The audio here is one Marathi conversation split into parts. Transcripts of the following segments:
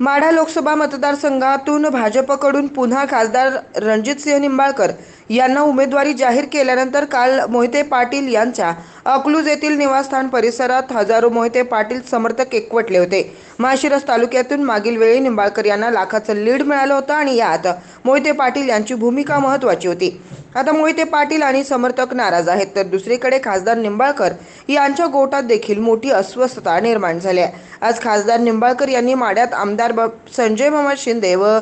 माढा लोकसभा मतदारसंघातून भाजपकडून पुन्हा खासदार रणजितसिंह निंबाळकर यांना उमेदवारी जाहीर केल्यानंतर काल मोहिते पाटील यांच्या अकलूज येथील निवासस्थान परिसरात हजारो मोहिते पाटील समर्थक एकवटले होते. माशिरस तालुक्यातून मागील वेळी निंबाळकर यांना लाखाचं लीड मिळालं होतं आणि यात मोहिते पाटील यांची भूमिका महत्त्वाची होती. आता मोहिते पाटील आणि समर्थक नाराज आहेत तर दुसरीकडे खासदार निंबाळकर यांच्या गोटात देखील मोठी अस्वस्थता निर्माण झाली आहे. आज खासदार निंबाळकर यांनी माड्यात आमदार संजय मामा शिंदे व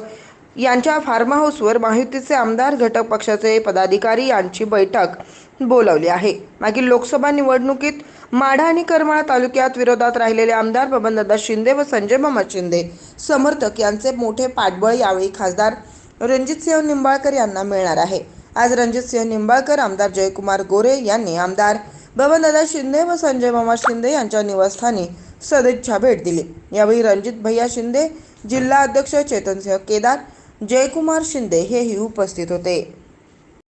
यांच्या फार्म हाऊसवर महायुतीचे आमदार घटक पक्षाचे पदाधिकारी यांची बैठक बोलावली आहे. मागील लोकसभा निवडणुकीत माढा आणि करमाळा तालुक्यात विरोधात राहिलेले आमदार बबनदादा शिंदे व संजय मामा शिंदे समर्थक यांचे मोठे पाठबळ यावेळी खासदार रणजितसिंह निंबाळकर यांना मिळणार आहे. आज रणजितसिंह निंबाळकर आमदार जयकुमार गोरे यांनी आमदार बबनदादा शिंदे व संजय मामा शिंदे यांच्या निवासस्थानी सदिच्छा भेट दिली. यावेळी रणजित भैया शिंदे जिल्हा अध्यक्ष चेतनसिंह केदार जयकुमार शिंदे हेही उपस्थित होते.